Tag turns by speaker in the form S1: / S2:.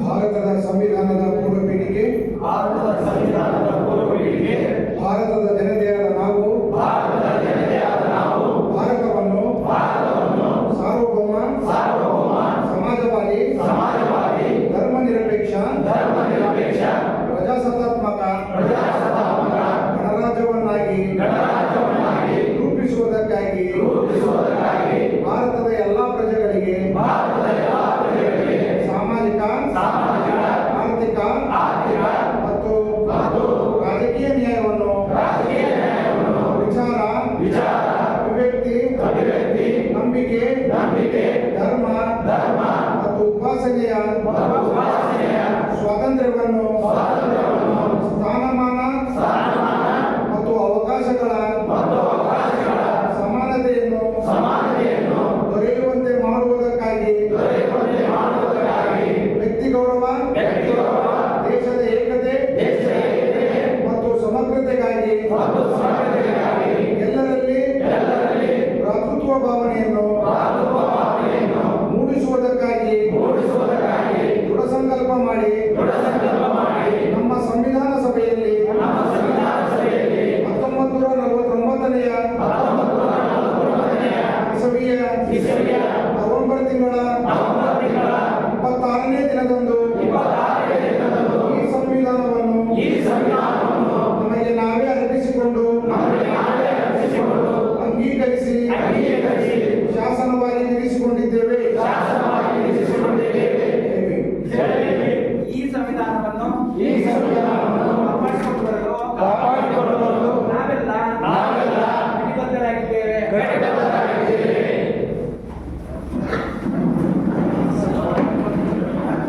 S1: ಭಾರತದ ಸಂವಿಧಾನದ ಪೂರ್ವ ಪೀಳಿಗೆ
S2: ಭಾರತದ ಸಂವಿಧಾನದ
S1: ಪೂರ್ವ
S2: ಪೀಳಿಗೆ
S1: ಭಾರತದ ಗಣರಾಜ್ಯವನ್ನಾಗಿ ರೂಪಿಸುವುದಕ್ಕಾಗಿ ಭಾರತದ ಎಲ್ಲಾ ಪ್ರಜೆಗಳಿಗೆ ಸಾಮಾಜಿಕ ಆರ್ಥಿಕ ಮತ್ತು ರಾಜಕೀಯ ನ್ಯಾಯವನ್ನು ವಿಚಾರ ಅಭಿವ್ಯಕ್ತಿ ನಂಬಿಕೆ ನವೆಂಬರ್ ತಿಂಗಳ ಇಪ್ಪತ್ತಾರನೇ ದಿನದಂದು ಈ ಸಂವಿಧಾನವನ್ನು ನಮಗೆ ನಾವೇ ಅರ್ಪಿಸಿಕೊಂಡು ಅಂಗೀಕರಿಸಿ